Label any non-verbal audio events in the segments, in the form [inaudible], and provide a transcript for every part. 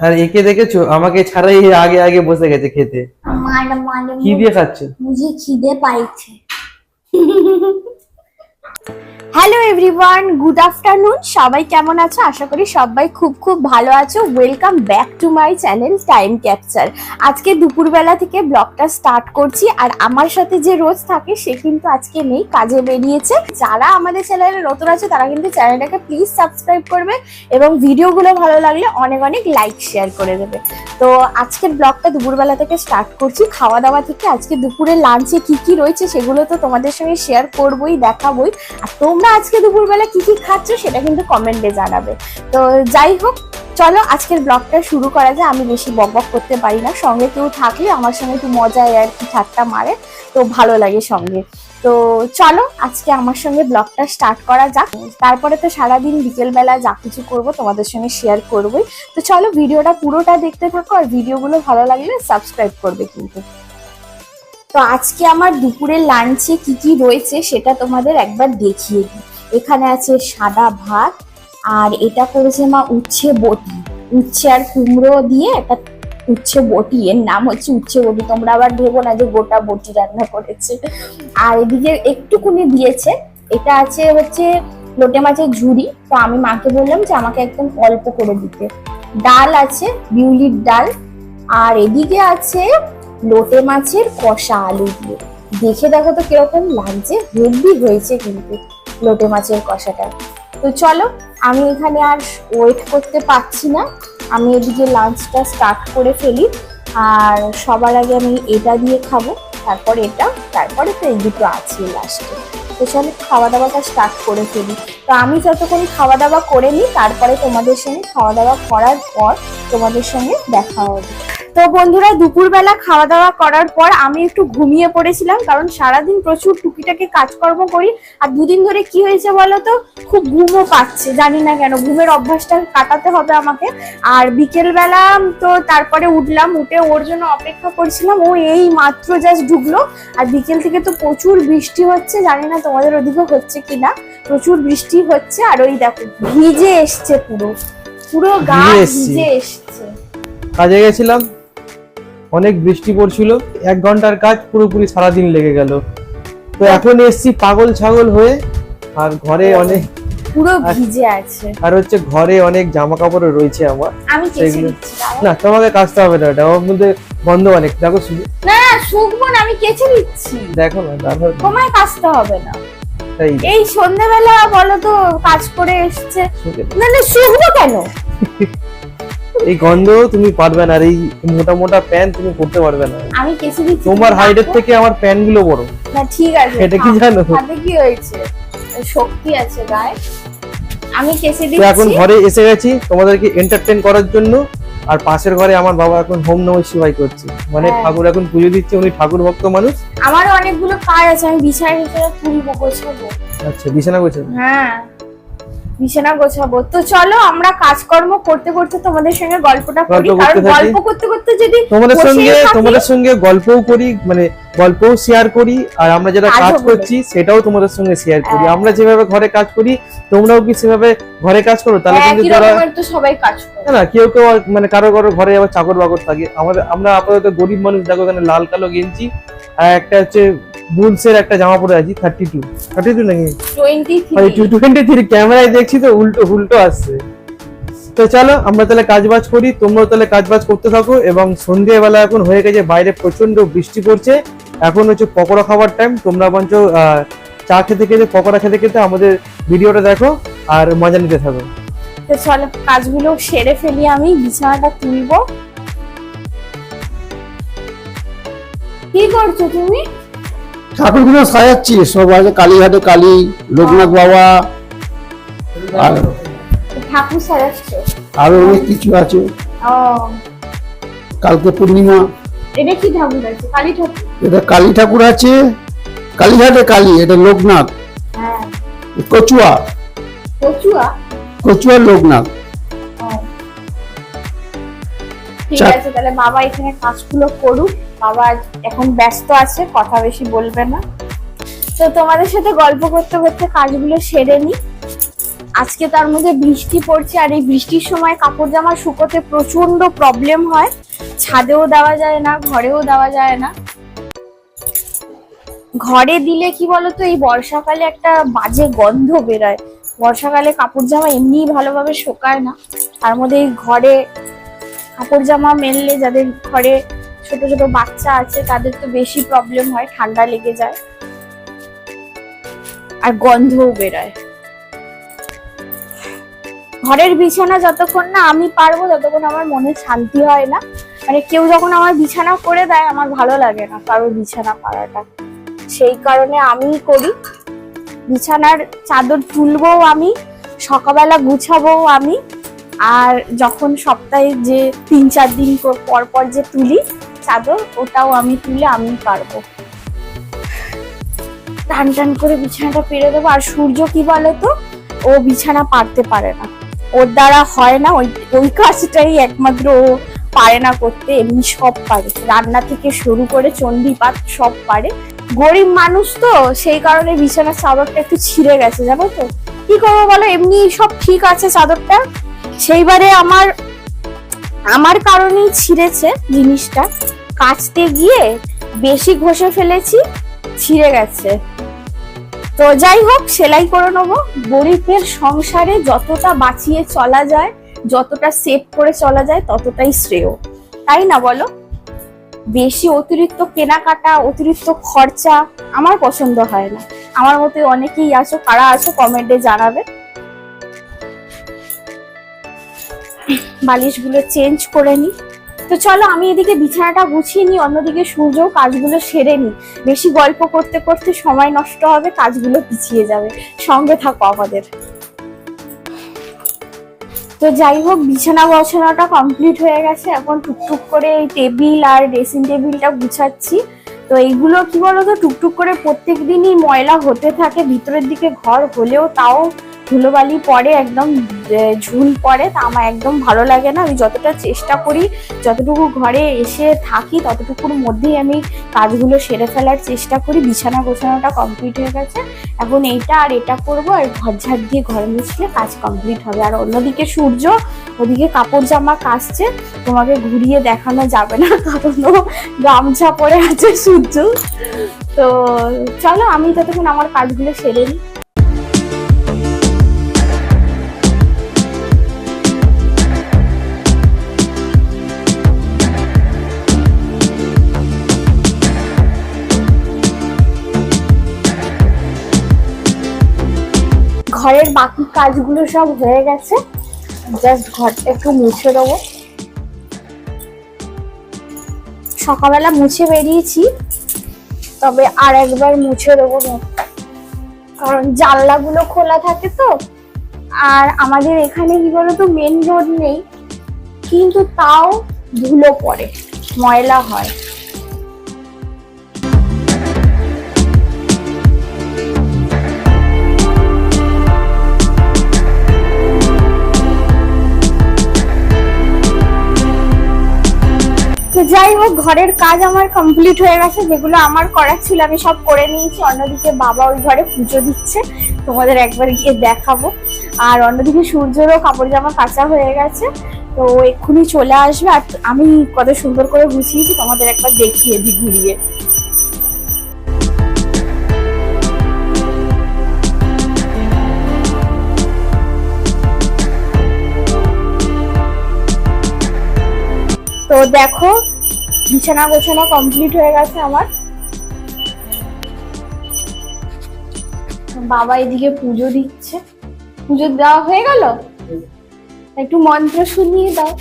আর একে দেখেছ? আমাকে ছাড়াই আগে আগে বসে গেছে খেতে। কি দিয়ে খাচ্ছে? মুঝে খিদে পাইছে। হ্যালো এভরিওয়ান গুড আফটারনুন সবাই কেমন আছো? আশা করি সবাই খুব খুব ভালো আছো। Welcome back to my channel time capture আজকে দুপুরবেলা থেকে ব্লগটা স্টার্ট করছি আর আমার সাথে যে রোজ থাকে, সে কিন্তু আজকে নেই, কাজে বেরিয়েছে। যারা আমাদের চ্যানেলে নতুন আছে, তারা কিন্তু চ্যানেলটাকে প্লিজ সাবস্ক্রাইব করবে এবং ভিডিওগুলো ভালো লাগলে অনেক অনেক লাইক শেয়ার করে দেবে। তো আজকের ব্লগটা দুপুরবেলা থেকে স্টার্ট করছি। খাওয়া দাওয়া থেকে আজকে দুপুরে লাঞ্চে কি কি রয়েছে, সেগুলো তো তোমাদের সঙ্গে শেয়ার করবোই, দেখাবোই। আর তোমরা আজকে দুপুরবেলা কি কি খাচ্ছ সেটা কিন্তু কমেন্টে জানাবে। তো যাই হোক, চলো আজকের ব্লগটা শুরু করা যায়। আমি বেশি বক বক করতে পারি না। সঙ্গে কেউ থাকলে আমার সঙ্গে একটু মজায় আর কি ঠাট্টা মারে। তো ভালো লাগে সঙ্গে। তো চলো আজকে আমার সঙ্গে ব্লগটা স্টার্ট করা যাক। তারপরে তো সারাদিন বিকেলবেলা যা কিছু করব তোমাদের সঙ্গে শেয়ার করবোই। তো চলো ভিডিওটা পুরোটা দেখতে থাকো আর ভিডিওগুলো ভালো লাগলে সাবস্ক্রাইব করবে কিন্তু। তো আজকে আমার দুপুরের লাঞ্চে কি কি রয়েছে সেটা তোমাদের একবার দেখিয়ে দিই। এখানে আছে সাদা ভাত, আর এটা করেছে মা উচ্ছে বটি। উচ্ছে আর কুমড়ো দিয়ে একটা উচ্ছে বটি, এর নাম হচ্ছে উচ্ছে বটি। তোমরা আবার ভেবো না যে গোটা বটি রান্না করেছে। আর এদিকে একটুকুনি দিয়েছে, এটা আছে হচ্ছে লোটে মাছের ঝুড়ি তো আমি মাকে বললাম যে আমাকে একদম অল্প করে দিতে। ডাল আছে, বিউলির ডাল। আর এদিকে আছে লোটে মাছের কষা আলু দিয়ে। দেখে দেখো তো কীরকম লাগছে হেলদি হয়েছে কিন্তু লোটে মাছের কষাটা। তো চলো, আমি এখানে আর ওয়েট করতে পারছি না। আমি এদিকে লাঞ্চটা স্টার্ট করে ফেলি। আর সবার আগে আমি এটা দিয়ে খাব, তারপর এটা, তারপরে তো এই দুটো আছে লাস্টে তো চলো খাওয়া দাওয়াটা স্টার্ট করে ফেলি। তো আমি যতক্ষণ খাওয়া দাওয়া করে নিই, তারপরে তোমাদের সঙ্গে খাওয়া দাওয়া করার পর তোমাদের সঙ্গে দেখা হবে। তো বন্ধুরা দুপুরবেলা খাওয়া দাওয়া করার পর আমি একটু ঘুমিয়ে পড়েছিলাম কারণ সারাদিন প্রচুর টুকিটাকে কাজকর্ম করি। আর দুদিন ধরে কি হয়েছে বলো তো খুব ঘুমও পাচ্ছে জানি না কেন ঘুমের অভ্যাসটা কাটাতে হবে আমাকে। আর বিকেলবেলা তো তারপরে উঠলাম উঠে ওর জন্য অপেক্ষা করছিলাম ও এই মাত্র জাস্ট ঢুকলো। আর বিকেল থেকে তো প্রচুর বৃষ্টি হচ্ছে জানি না তোমাদের ওদিকে হচ্ছে কিনা প্রচুর বৃষ্টি হচ্ছে। আর ওই দেখো ভিজে এসছে পুরো পুরো গা ভিজে এসছে। ভিজে এসছে। কাজে গেছিলাম? অনেক বৃষ্টি পড়ছিল এক ঘণ্টার কাজ পুরোপুরি সারাদিন লেগে গেল। তো এখন এসছি পাগল ছাগল হয়ে আর ঘরে অনেক পুরো ভিজে আছে। আর হচ্ছে ঘরে অনেক জামা কাপড় রয়েছে আমার। আমি কেচে দাঁড়াও। না তোমাকে কাচতে হবে না এটা আমার মধ্যে গন্ধ অনেক। দেখো শুধু না না শুকবো না আমি কেচে দিচ্ছি দেখো না দেখো তোমায় কাচতে হবে না। এই সন্ধ্যেবেলা বলো তো কাজ করে এসছে। না না শুকবো কেন? [laughs] এই গন্ধ তুমি পারবে না আর এই মোটা মোটা প্যান্ট তুমি করতে পারবে না। আমি কেচে দিচ্ছি তোমার তুমি হাইটের থেকে আমার প্যান্টগুলো বড়। না ঠিক আছে এটা কি জানো? তাতে কি হয়েছে? শক্তি আছে গায়ে। আমি কেচে তো এখন ঘরে এসে গেছি তোমাদেরকে এন্টারটেন করার জন্য। আর পাশের ঘরে আমার বাবা এখন হোম নম শিবাই করছে। মানে হ্যাঁ। ঠাকুর এখন পুজো দিচ্ছে উনি ঠাকুর ভক্ত মানুষ। আমারও অনেকগুলো কাজ আছে আমি বিছানা বিছানা তুলবো গোছাবো আচ্ছা বিছানা গোছানো হ্যাঁ। বিছানা গোছাবো। তো চলো আমরা কাজকর্ম করতে করতে তোমাদের সঙ্গে গল্পটা করি। গল্প করতে কারণ গল্প করতে করতে যদি তোমাদের সঙ্গে তোমাদের সঙ্গে গল্পও করি মানে গল্পও শেয়ার করি আর আমরা যেটা কাজ করছি সেটাও তোমাদের সঙ্গে শেয়ার করি। হ্যাঁ। আমরা যেভাবে ঘরে কাজ করি তোমরাও কি সেভাবে ঘরে কাজ করো? তাহলে কিন্তু যারা তো সবাই কাজ করে। না, কেউ কেউ মানে কারও কারও ঘরে আবার চাকর বাকর থাকে। আমাদের আমরা আপাতত গরিব মানুষ দেখো এখানে লাল কালো গেঞ্জি আর একটা হচ্ছে বুলসের একটা জামা পরে আছি থার্টি টু থার্টি টু নাকি টোয়েন্টি টোয়েন্টি থ্রি ক্যামেরায় দেখছি তো উল্টো উল্টো আসছে। তো চলো আমরা তাহলে কাজ বাজ করি তোমরাও তাহলে কাজ বাজ করতে থাকো এবং সন্ধ্যেবেলা এখন হয়ে গেছে বাইরে প্রচণ্ড বৃষ্টি পড়ছে। এখন হচ্ছে পকোড়া খাবার টাইম তোমরা বঞ্চ চা খেতে খেতে পকোড়া খেতে খেতে আমাদের ভিডিওটা দেখো আর মজা নিতে থাকো। তো চলো কাজগুলো সেরে ফেলি আমি বিছানাটা তুলবো। কি করছ তুমি? ঠাকুরগুলো সাজাচ্ছি সব আছে কালীঘাটে কালী লোকনাথ বাবা আর ঠাকুর সাজাচ্ছো। আরও অনেক কিছু আছে। ও। কালকে পূর্ণিমা। এটা কি ঠাকুর আছে? কালী ঠাকুর? এটা কালী ঠাকুর আছে। কালীঘাটে কালী এটা লোকনাথ। হ্যাঁ। কচুয়া। কচুয়া? কচুয়া লোকনাথ। ঠিক আছে তাহলে বাবা এখানে কাজগুলো করুক। বাবা এখন ব্যস্ত আছে কথা বেশি বলবে না। তো তোমাদের সাথে গল্প করতে করতে কাজগুলো সেরে নি আজকে তার মধ্যে বৃষ্টি পড়ছে আর এই বৃষ্টির সময় কাপড় জামা শুকোতে প্রচণ্ড প্রবলেম হয়। ছাদেও দেওয়া যায় না ঘরেও দেওয়া যায় না। ঘরে দিলে কি বলতো, এই বর্ষাকালে একটা বাজে গন্ধ বেরোয়। বর্ষাকালে কাপড় জামা এমনি ভালোভাবে শোকায় না। তার মধ্যে এই ঘরে কাপড় জামা মেললে যাদের ঘরে ছোট ছোট বাচ্চা আছে, তাদের তো বেশি প্রবলেম হয়, ঠান্ডা লেগে যায়। আর গন্ধও বেরোয়। ঘরের বিছানা যতক্ষণ না আমি পারব, ততক্ষণ আমার মনে শান্তি হয় না। মানে কেউ যখন আমার বিছানা করে দেয়, আমার ভালো লাগে না কারোর বিছানা পাড়াটা। সেই কারণে আমি করি। বিছানার চাদর তুলবো আমি, সকালবেলা গুছাবো আমি, আর যখন সপ্তাহে যে তিন চার দিন পর পর যে তুলি চাদর, ওটাও আমি তুলে আমি পারব। টান টান করে বিছানাটা পেরে দেবো। আর সূর্য কি বলতো ও বিছানা পারতে পারে না। ওর দ্বারা হয় না, ওই ওই কাজটাই একমাত্র ও পারে না করতে। এমনি সব পারে। রান্না থেকে শুরু করে চণ্ডীপাত সব পারে। গরিব মানুষ তো, সেই কারণে বিছানার চাদরটা একটু ছিঁড়ে গেছে, জানো তো। কি করব বলো, এমনি সব ঠিক আছে চাদরটা? সেইবারে আমার আমার কারণেই ছিঁড়েছে জিনিসটা। কাচতে গিয়ে বেশি ঘষে ফেলেছি, ছিঁড়ে গেছে। তো যাই হোক, সেলাই করে নেব। গরিবের সংসারে যতটা বাঁচিয়ে চলা যায়, যতটা সেভ করে চলা যায়, ততটাই শ্রেয়। তাই না বলো? বেশি অতিরিক্ত কেনাকাটা, অতিরিক্ত খরচা আমার পছন্দ হয় না। আমার মতে অনেকেই আছো, কারা আছো কমেন্টে জানাবে। বালিশগুলো চেঞ্জ করে নি। তো চলো আমি এদিকে বিছানাটা গুছিয়ে নিই, অন্যদিকে সূর্য কাজগুলো সেরে নি বেশি গল্প করতে করতে সময় নষ্ট হবে, কাজগুলো পিছিয়ে যাবে। সঙ্গে থাকো আমাদের। তো যাই হোক, বিছানা বসানোটা কমপ্লিট হয়ে গেছে। এখন টুকটুক করে এই টেবিল আর ড্রেসিং টেবিলটা গুছাচ্ছি। তো এইগুলো কি বলতো, টুকটুক করে প্রত্যেক দিনই ময়লা হতে থাকে, ভিতরের দিকে ঘর হলেও তাও ধুলোবালি পড়ে একদম ঝুল পড়ে তা আমার একদম ভালো লাগে না। আমি যতটা চেষ্টা করি, যতটুকু ঘরে এসে থাকি, ততটুকুর মধ্যেই আমি কাজগুলো সেরে ফেলার চেষ্টা করি। বিছানা গোছানোটা কমপ্লিট হয়ে গেছে। এখন এইটা আর এটা করব, আর ঘর ঝাড় দিয়ে ঘরে মুছলে কাজ কমপ্লিট হবে। আর অন্যদিকে সূর্য, ওদিকে কাপড় জামা কাচছে। তোমাকে ঘুরিয়ে দেখানো যাবে না, কারণ গামছা পরে আছে সূর্য। তো চলো, আমি ততক্ষণ আমার কাজগুলো সেরে নিই। ঘরের বাকি কাজগুলো সব হয়ে গেছে। জাস্ট ঘরটা একটু মুছে দেবো। সকালবেলা মুছে বেরিয়েছি, তবে আর একবার মুছে দেবো। কারণ জানলাগুলো খোলা থাকে তো, আর আমাদের এখানে কি বলতো মেন রোড নেই, কিন্তু তাও ধুলো পড়ে, ময়লা হয়। যাই হোক, ঘরের কাজ আমার কমপ্লিট হয়ে গেছে। যেগুলো আমার করার ছিল, আমি সব করে নিয়েছি। অন্যদিকে বাবা ওই ঘরে পুজো দিচ্ছে। তোমাদের একবার গিয়ে দেখাবো। আর অন্যদিকে সূর্যেরও কাপড় জামা কাঁচা হয়ে গেছে। তো এক্ষুনি চলে আসবে। আর আমি কত সুন্দর করে গুছিয়েছি, তোমাদের একবার দেখিয়ে দিই ঘুরিয়ে। তো দেখো বিছানা গোছানো কমপ্লিট হয়ে গেছে আমার। বাবা এদিকে পুজো দিচ্ছে। পুজো দেওয়া হয়ে গেল? একটু মন্ত্র শুনিয়ে দাও।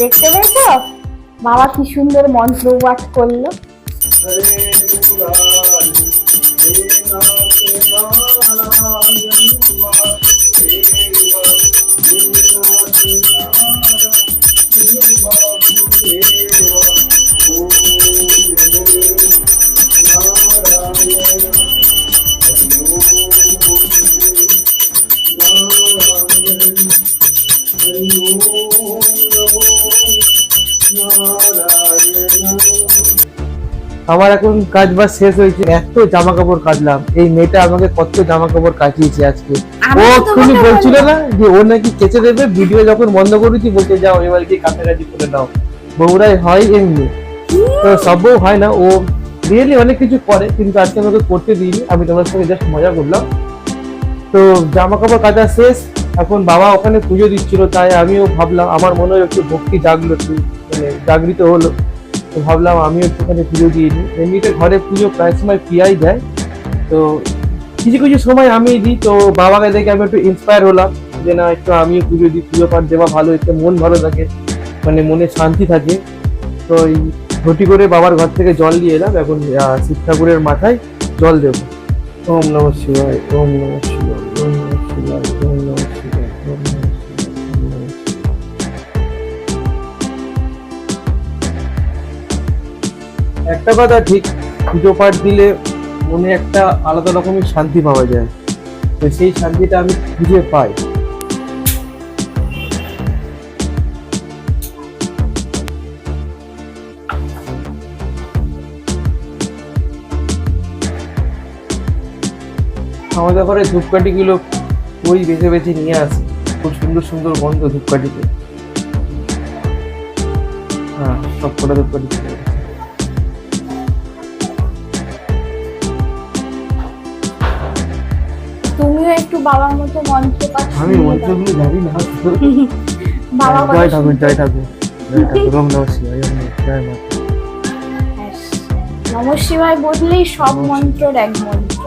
দেখতে পেয়েছ? বাবা কি সুন্দর মন্ত্র পাঠ করল। আমার এখন কাজ বাজ শেষ হয়েছে এত জামা কাপড় কাটলাম। এই মেয়েটা আমাকে কত জামা কাপড় কাটিয়েছে আজকে। ও তুমি বলছিল না যে ও নাকি কেচে দেবে ভিডিও যখন বন্ধ করেছি বলতে যাও এবার কি কাছাকাছি করে দাও বউরাই হয় এমনি। তো সব বউ হয় না ও রিয়েলি অনেক কিছু করে কিন্তু আজকে আমাকে করতে দিইনি। আমি তোমার সঙ্গে জাস্ট মজা করলাম। তো জামা কাপড় কাটা শেষ এখন বাবা ওখানে পুজো দিচ্ছিল তাই আমিও ভাবলাম আমার মনে হয় একটু ভক্তি জাগলো একটু মানে জাগৃত হলো। তো ভাবলাম আমিও একটুখানি পুজো দিয়ে নিই। এমনিতে ঘরে পুজো প্রায় সময় পিয়াই দেয়। তো কিছু কিছু সময় আমি দিই, তো বাবাকে দেখে আমি একটু ইন্সপায়ার হলাম যে না, একটু আমিও পুজো দিই, পুজো পাঠ দেওয়া ভালো একটু মন ভালো থাকে মানে মনে শান্তি থাকে। তো এই ঘটি করে বাবার ঘর থেকে জল নিয়ে এলাম, এখন শিব ঠাকুরের মাথায় জল দেবো। ওম নম শিবায়, ওম নম শিবায়, ওম নম শিবায়, ওম একটা কথা ঠিক পুজো পাঠ দিলে মনে একটা আলাদা রকমের শান্তি পাওয়া যায়। তো সেই শান্তিটা আমি খুঁজে পাই। আমাদের ঘরে ধূপকাঠি গুলো ওই বেছে বেছে নিয়ে আসে। খুব সুন্দর সুন্দর গন্ধ ধূপকাঠিতে। হ্যাঁ সব কটা ধূপকাঠি। বাবার মতো মন্ত্র আমি। জানি না। [laughs] বাবা জয় ঠাকুর জয় ঠাকুর জয় ঠাকুর ওম নমঃ শিবায় ওম জয় মা নম শিবায় বললেই সব মন্ত্রর এক মন্ত্র।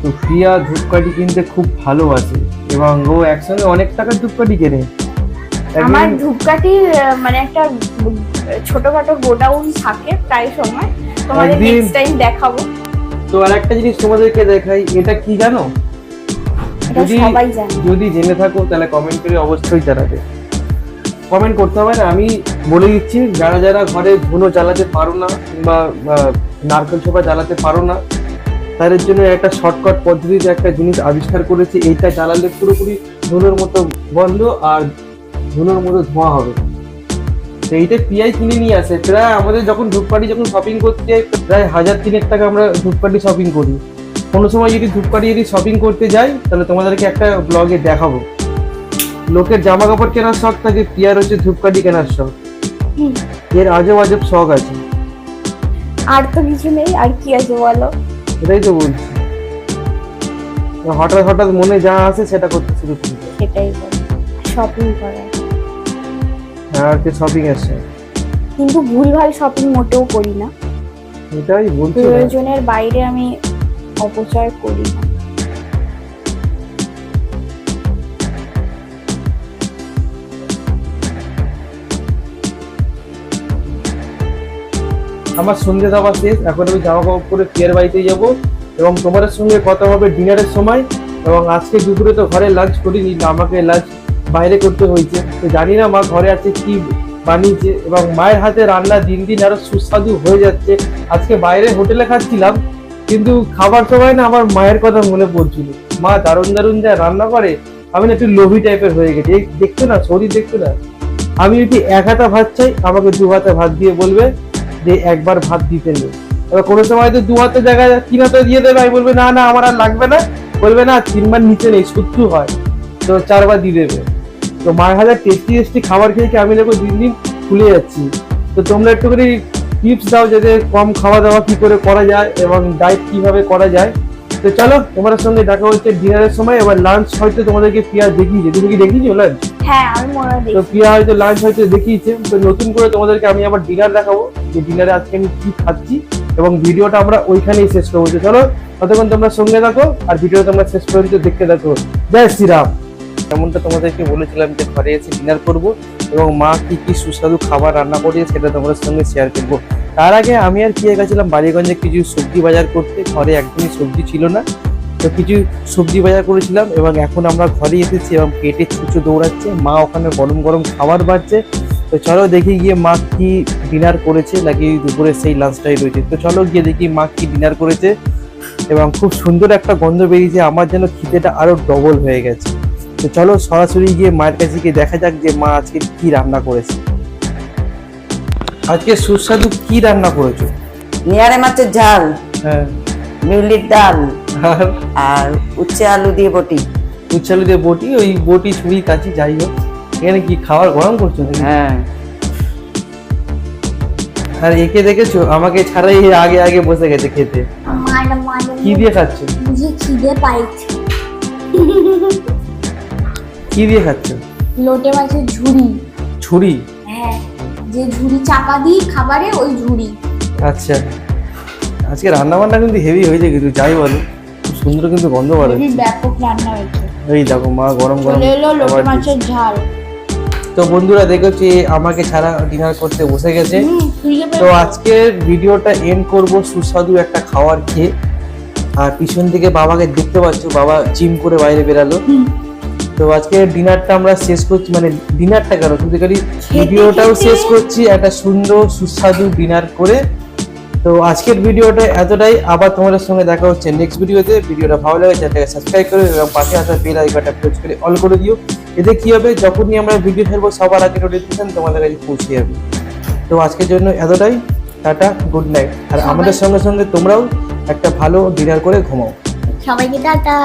তো প্রিয়া ধূপকাঠি কিনতে খুব ভালোবাসে এবং ও একসঙ্গে অনেক টাকার ধূপকাঠি কেনে। আমার ধূপকাঠির আহ, মানে একটা ছোটখাটো গোডাউন থাকে প্রায় সময়। তোমাদের নেক্সট টাইম দেখাবো। তো আর একটা জিনিস তোমাদেরকে দেখাই এটা কি জানো? যদি যদি জেনে থাকো তাহলে কমেন্ট করে অবশ্যই জানাবে। কমেন্ট করতে হবে না আমি বলে দিচ্ছি যারা যারা ঘরে ধুনো জ্বালাতে পারো না কিংবা নারকেল ছোপা জ্বালাতে পারো না তাদের জন্য একটা শর্টকাট পদ্ধতিতে একটা জিনিস আবিষ্কার করেছি এইটা জ্বালালে পুরোপুরি ধুনোর মতো বন্ধ আর ধুনোর মতো ধোঁয়া হবে। তো এইটা পিআই কিনে নিয়ে আসে। প্রায় আমাদের যখন ধূপকাঠি যখন শপিং করতে যাই প্রায় হাজার তিনেক টাকা আমরা ধূপকাঠি শপিং করি। কোনো সময় যদি ধূপকাঠি যদি শপিং করতে যাই তাহলে তোমাদেরকে একটা ব্লগে দেখাবো। লোকের জামা কাপড় কেনার শখ থাকে পিয়ার হচ্ছে ধূপকাঠি কেনার শখ। এর আজব আজব শখ আছে। আর তো কিছু নেই আর কি আছে বলো? এটাই তো বলছি। হঠাৎ হঠাৎ মনে যা আসে সেটা করতে শুরু করি। সেটাই শপিং করা। আর কে শপিং এসছে কিন্তু ভুলভাল শপিং মোটেও করি না। এটাই বলছি প্রয়োজনের বাইরে আমি অপচয় করি না। আমার সন্ধ্যে দেওয়া শেষ। এখন আমি জামা কাপড় পরে পিয়ার বাড়িতে যাব এবং তোমাদের সঙ্গে কথা হবে ডিনারের সময়। এবং আজকে দুপুরে তো ঘরে লাঞ্চ করিনি আমাকে লাঞ্চ বাইরে করতে হয়েছে। তো জানি না মা ঘরে আছে কি বানিয়েছে এবং মায়ের হাতে রান্না দিন দিন আরও সুস্বাদু হয়ে যাচ্ছে। আজকে বাইরে হোটেলে খাচ্ছিলাম, কিন্তু খাবার সময় না আমার মায়ের কথা মনে পড়ছিল। মা দারুণ দারুণ যা রান্না করে, আমি না একটু লোভি টাইপের হয়ে গেছি। এই না, শরীর দেখছ না? আমি যদি এক হাতা ভাত চাই, আমাকে দু হাতে ভাত দিয়ে বলবে যে একবার ভাত দিতে নেই এবার কোনো সময় তো দু হাতে জায়গায় তিন হাতে দিয়ে দেবে, আমি বলবে, না না, আমার আর লাগবে না। বলবে, না, তিনবার নিচে নেই সত্যি হয়। তো চারবার দিয়ে দেবে। তো মায়ের হাজার টেস্টি টেস্টি খাবার খেয়ে খেয়ে আমি দেখো দিন দিন ফুলে যাচ্ছি। তো তোমরা একটুখানি টিপস দাও যাতে কম খাওয়া দাওয়া কি করে করা যায় এবং ডায়েট কীভাবে করা যায়। তো চলো তোমার সঙ্গে দেখা হচ্ছে ডিনারের সময়। এবার লাঞ্চ হয়তো তোমাদেরকে পিয়া দেখিয়েছে। তুমি কি দেখিয়েছো লাঞ্চ হ্যাঁ আমি মনে তো প্রিয়া হয়তো লাঞ্চ হয়তো দেখিয়েছে। তো নতুন করে তোমাদেরকে আমি আবার ডিনার দেখাবো। যে ডিনারে আজকে আমি কি খাচ্ছি এবং ভিডিওটা আমরা ওইখানেই শেষ করব। চলো ততক্ষণ তোমরা সঙ্গে থাকো আর ভিডিও তোমরা শেষ পর্যন্ত দেখতে থাকো। জয় শ্রীরাম। যেমনটা তোমাদেরকে বলেছিলাম যে ঘরে এসে ডিনার করব এবং মা কি কি সুস্বাদু খাবার রান্না করে সেটা তোমাদের সঙ্গে শেয়ার করব। তার আগে আমি আর কি গেছিলাম বাড়িগঞ্জে কিছু সবজি বাজার করতে। ঘরে একদমই সবজি ছিল না। তো কিছু সবজি বাজার করেছিলাম এবং এখন আমরা ঘরে এসেছি এবং পেটে ছুঁচো দৌড়াচ্ছে। মা ওখানে গরম গরম খাবার বাড়ছে। তো চলো দেখি গিয়ে মা কি ডিনার করেছে। নাকি দুপুরে সেই লাঞ্চটাই রয়েছে। তো চলো গিয়ে দেখি মা কি ডিনার করেছে। এবং খুব সুন্দর একটা গন্ধ বেরিয়েছে। আমার যেন খিদেটা আরও ডবল হয়ে গেছে। তো চলো সরাসরি গিয়ে মায়ের কাছে গিয়ে দেখা যাক যে মা আজকে কি রান্না করেছে। আজকে সুস্বাদু কি রান্না করেছ? নিয়ারে মাছের ঝাল হ্যাঁ। মিউলির ডাল আর? উচ্ছে আলু দিয়ে বটি। উচ্ছে আলু দিয়ে বটি ওই বটি ছুরি কাছি যাই হোক। এখানে কি খাবার গরম করছ হ্যাঁ। আর একে দেখেছ? আমাকে ছাড়াই আগে আগে বসে গেছে খেতে। মানে কি দিয়ে খাচ্ছ? খিদে পাইছে। কি দিয়ে খাচ্ছ লোটে মাছের ঝুড়ি। ছুরি হ্যাঁ যে ঝুড়ি চাপা দিই খাবারে ওই ঝুড়ি। আচ্ছা। আজকে রান্না বান্না কিন্তু হেভি হয়েছে কিন্তু যাই বলো। খুব সুন্দর কিন্তু গন্ধ বার হচ্ছে। ব্যাপক রান্না হয়েছে এই দেখো মা গরম গরম এলো লোটে মাছের ঝাল। তো বন্ধুরা দেখেছি আমাকে ছাড়া ডিনার করতে বসে গেছে। তো। আজকের ভিডিওটা এন্ড করব সুস্বাদু একটা খাবার খেয়ে। আর পিছন থেকে বাবাকে দেখতে পাচ্ছ বাবা জিম করে বাইরে বেরালো। তো আজকে ডিনারটা আমরা শেষ করছি মানে ডিনারটা কেন? খালি ভিডিওটাও শেষ করছি একটা সুন্দর সুস্বাদু ডিনার করে। তো আজকের ভিডিওটা এতটাই। আবার তোমাদের সঙ্গে দেখা হচ্ছে নেক্সট ভিডিওতে ভিডিওটা ভালো লাগে চ্যানেলটাকে সাবস্ক্রাইব করে এবং পাশে আসা বেল আইকনটা প্রেস করে অল করে দিও। এতে কি হবে? যখনই আমরা ভিডিও ছাড়বো সবার আগে নোটিফিকেশন তোমাদের কাছে পৌঁছে যাবে। তো আজকের জন্য এতটাই। টাটা গুড নাইট আর আমাদের সঙ্গে সঙ্গে তোমরাও একটা ভালো ডিনার করে ঘুমাও। সবাইকে টাটা।